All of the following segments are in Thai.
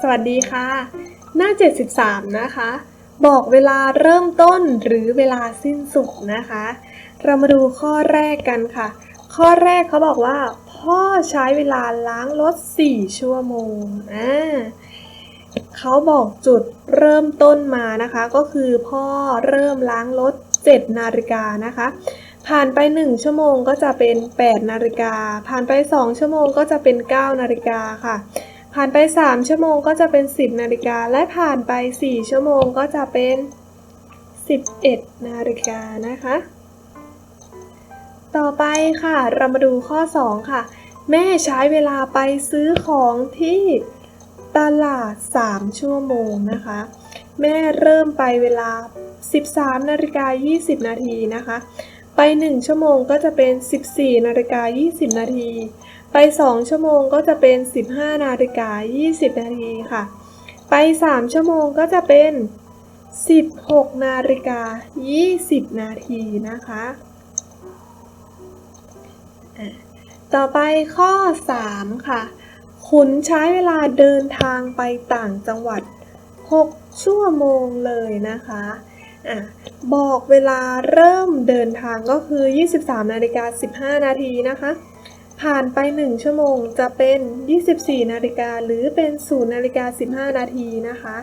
สวัสดีค่ะ หน้า 73 นะคะ บอกเวลาเริ่มต้นหรือเวลาสิ้นสุดนะคะ เรามาดูข้อแรกกันค่ะ ข้อแรกเขาบอกว่า พ่อใช้เวลาล้างรถ 4 ชั่วโมงอ่าเขาบอกจุดเริ่มต้นมานะคะ ก็คือพ่อเริ่มล้างรถ 7 นาฬิกานะคะ ผ่านไป 1 ชั่วโมงก็จะเป็น 8 นาฬิกา ผ่านไป 2 ชั่วโมงก็จะเป็น 9 นาฬิกาค่ะ ผ่านไป 3 ชั่วโมงก็จะเป็น 10 นาฬิกา และผ่านไป 4 ชั่วโมงก็จะเป็น 11 นาฬิกานะคะ ต่อไปค่ะเรามาดูข้อ 2 ค่ะ แม่ใช้เวลาไปซื้อของที่ตลาด 3 ชั่วโมงนะคะ แม่เริ่มไปเวลา 13 นาฬิกา 20 นาทีนะคะ ไป 1 ชั่วโมงก็จะเป็น 14 นาฬิกา 20 นาที ไป 2 ชั่วโมงก็จะเป็น 15 นาฬิกา 20 นาทีค่ะ ไป 3 ชั่วโมงก็จะเป็น 16 นาฬิกา 20 นาทีนะคะ ต่อไปข้อ 3 ค่ะ ขุนใช้เวลาเดินทางไปต่างจังหวัด 6 ชั่วโมงเลยนะคะอะบอกเวลาเริ่มเดินทางก็คือ 23 นาฬิกา 15 นาทีนะคะ ผ่านไป 1 ชั่วโมงจะเป็น 24 นาฬิกาหรือเป็น 0 นาฬิกา 15 นาทีนะคะ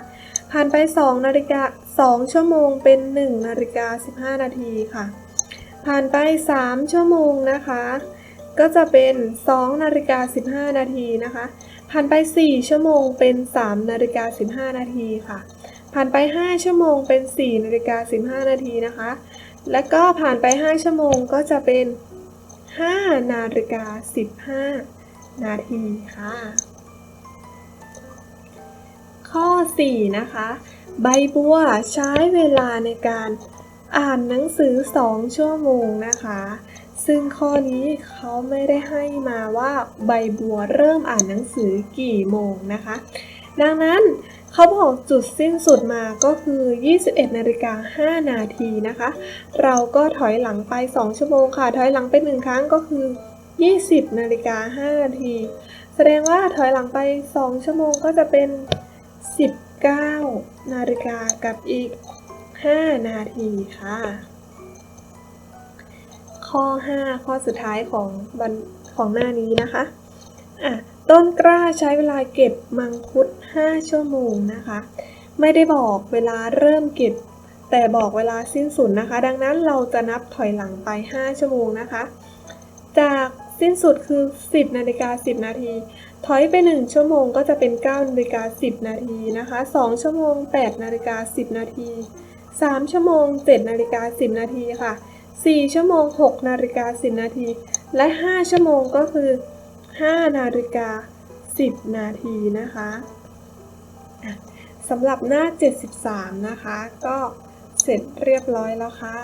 ผ่านไป 2 นาฬิกา 2 ชั่วโมงเป็น 1 นาฬิกา 15 นาทีค่ะ ผ่านไป 3 ชั่วโมงนะคะ ก็จะเป็น 2 นาฬิกา 15 นาทีนะคะ ผ่านไป 4 ชั่วโมงเป็น 3 นาฬิกา 15 นาทีค่ะ ผ่านไป 5 ชั่วโมงเป็น 4 นาฬิกา 15 นาทีนะคะ แล้วก็ผ่านไป 5 ชั่วโมงก็จะเป็น 5 นาฬิกา 15 นาทีค่ะ ข้อ 4 นะคะ ใบบัวใช้เวลาในการอ่านหนังสือ 2 ชั่วโมงนะคะ ซึ่งข้อนี้เขาไม่ได้ให้มาว่าใบบัวเริ่มอ่านหนังสือกี่โมงนะคะ ดังนั้น เขาบอกจุดสิ้นสุดมาก็คือ 21นาฬิกา5นาทีนะคะ เราก็ถอยหลังไป 2 ชั่วโมงค่ะ ถอยหลังไป 1 ครั้งก็คือ 20นาฬิกา5นาที แสดงว่าถอยหลังไป 2 ชั่วโมงก็จะเป็น 19นาฬิกากับอีก 5 นาทีค่ะ ข้อ 5 ข้อสุดท้ายของบันของหน้านี้นะคะ ต้นกล้าใช้เวลาเก็บมังคุด 5 ชั่วโมงนะคะ ไม่ได้บอกเวลาเริ่มเก็บ แต่บอกเวลาสิ้นสุดนะคะ ดังนั้นเราจะนับถอยหลังไป 5 ชั่วโมงนะคะ จากสิ้นสุดคือ 10นาฬิกา10 นาที ถอยไป 1 ชั่วโมงก็จะเป็น9นาฬิกา10 นาทีนะคะ 2 ชั่วโมง8นาฬิกา10 นาที 3 ชั่วโมง7นาฬิกา10 นาทีค่ะ 4 ชั่วโมง6นาฬิกา10 นาที และ 5 ชั่วโมงก็คือ 5นาฬิกา 10 นาทีนะคะสำหรับหน้า 73 นะคะ ก็เสร็จเรียบร้อยแล้วค่ะ